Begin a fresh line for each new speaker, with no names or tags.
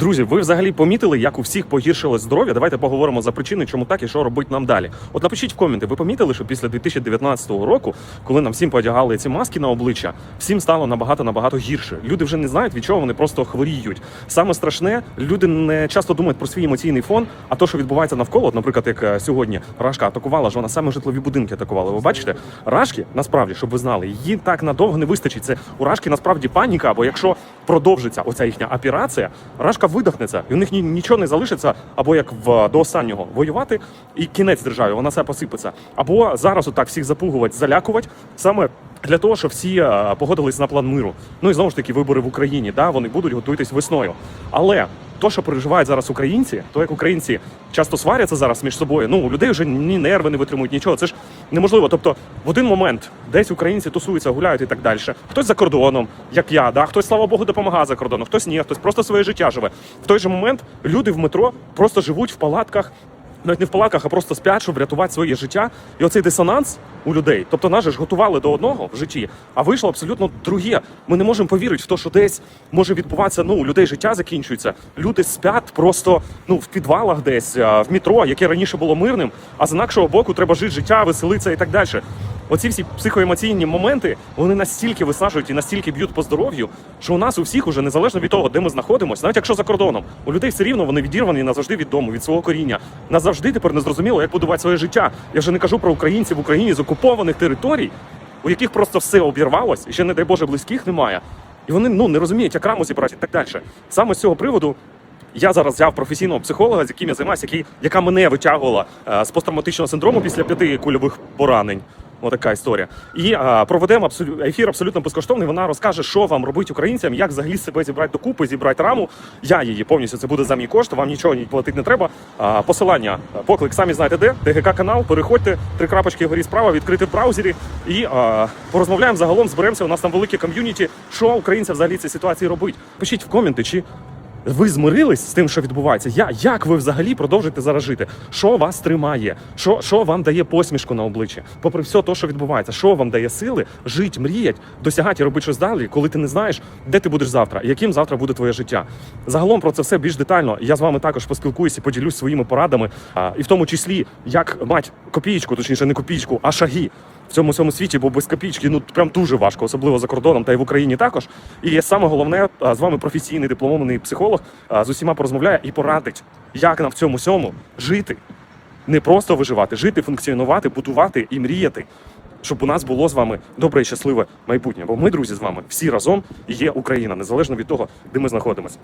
Друзі, ви взагалі помітили, як у всіх погіршило здоров'я? Давайте поговоримо за причини, чому так і що робити нам далі. От напишіть в коменти, ви помітили, що після 2019 року, коли нам всім подягали ці маски на обличчя, всім стало набагато набагато гірше. Люди вже не знають, від чого вони просто хворіють. Саме страшне, люди не часто думають про свій емоційний фон, а то, що відбувається навколо, От, наприклад, як е, сьогодні Рашка атакувала, ж вона саме житлові будинки атакувала. Ви бачите, Рашки насправді, щоб ви знали, її так надовго не вистачить. Це у Рашки насправді паніка, бо якщо продовжиться оця їхня операція, Рашка видохнеться, і у них ні- нічого не залишиться, або як в до останнього воювати, і кінець державі, вона все посипеться. Або зараз отак всіх запугувати, залякувати саме. Для того, щоб всі е, погодились на план миру. Ну і знову ж таки, вибори в Україні, да, вони будуть готуйтесь весною. Але то, що переживають зараз українці, то як українці часто сваряться зараз між собою, ну у людей вже ні нерви не витримують, нічого. Це ж неможливо. Тобто, в один момент десь українці тусуються, гуляють і так далі. Хтось за кордоном, як я, да, хтось, слава Богу, допомагає за кордоном, хтось ні, хтось просто своє життя живе. В той же момент люди в метро просто живуть в палатках. Навіть не в палатках, а просто спять, щоб врятувати своє життя. І оцей дисонанс у людей. Тобто нас же ж готували до одного в житті, а вийшло абсолютно друге. Ми не можемо повірити в те, що десь може відбуватися. Ну, у людей життя закінчується. Люди спять просто ну в підвалах, десь в метро, яке раніше було мирним. А з інакшого боку треба жити життя, веселитися і так далі. Оці всі психоемоційні моменти вони настільки виснажують і настільки б'ють по здоров'ю, що у нас у всіх уже незалежно від того, де ми знаходимося, навіть якщо за кордоном, у людей все рівно вони відірвані назавжди від дому, від свого коріння. Назавжди тепер не зрозуміло, як будувати своє життя. Я вже не кажу про українців в Україні з окупованих територій, у яких просто все обірвалось, і ще не дай Боже близьких немає. І вони ну не розуміють, як раму зібрати і так далі. Саме з цього приводу я зараз взяв професійного психолога, з яким я займаюся, який, яка мене витягувала е, з посттравматичного синдрому після п'яти кульових поранень. Отака історія. І а, проведемо абсолю... ефір абсолютно безкоштовний. Вона розкаже, що вам робити українцям, як взагалі себе зібрати докупи, зібрати раму. Я її повністю це буде за мій кошт. Вам нічого ні платити не треба. А, посилання, поклик, самі знаєте де. ТГК канал. Переходьте, три крапочки вгорі справа, відкрити в браузері і а, порозмовляємо загалом. Зберемося. У нас там велике ком'юніті. Що українцям взагалі цій ситуації робить? Пишіть в коменти, чи ви змирились з тим, що відбувається? Я, як ви взагалі продовжите зараз жити? Що вас тримає? Що, що вам дає посмішку на обличчі? Попри все те, що відбувається, що вам дає сили жити, мріять, досягати і робити щось далі, коли ти не знаєш, де ти будеш завтра, яким завтра буде твоє життя. Загалом про це все більш детально. Я з вами також поспілкуюся, поділюсь своїми порадами, а, і в тому числі, як мати копієчку, точніше, не копієчку, а шаги в цьому всьому світі, бо без копійки ну прям дуже важко, особливо за кордоном та й в Україні також. І саме головне, з вами професійний дипломований психолог з усіма порозмовляє і порадить, як нам в цьому всьому жити, не просто виживати, жити, функціонувати, будувати і мріяти. Щоб у нас було з вами добре і щасливе майбутнє. Бо ми, друзі, з вами всі разом є Україна, незалежно від того, де ми знаходимося.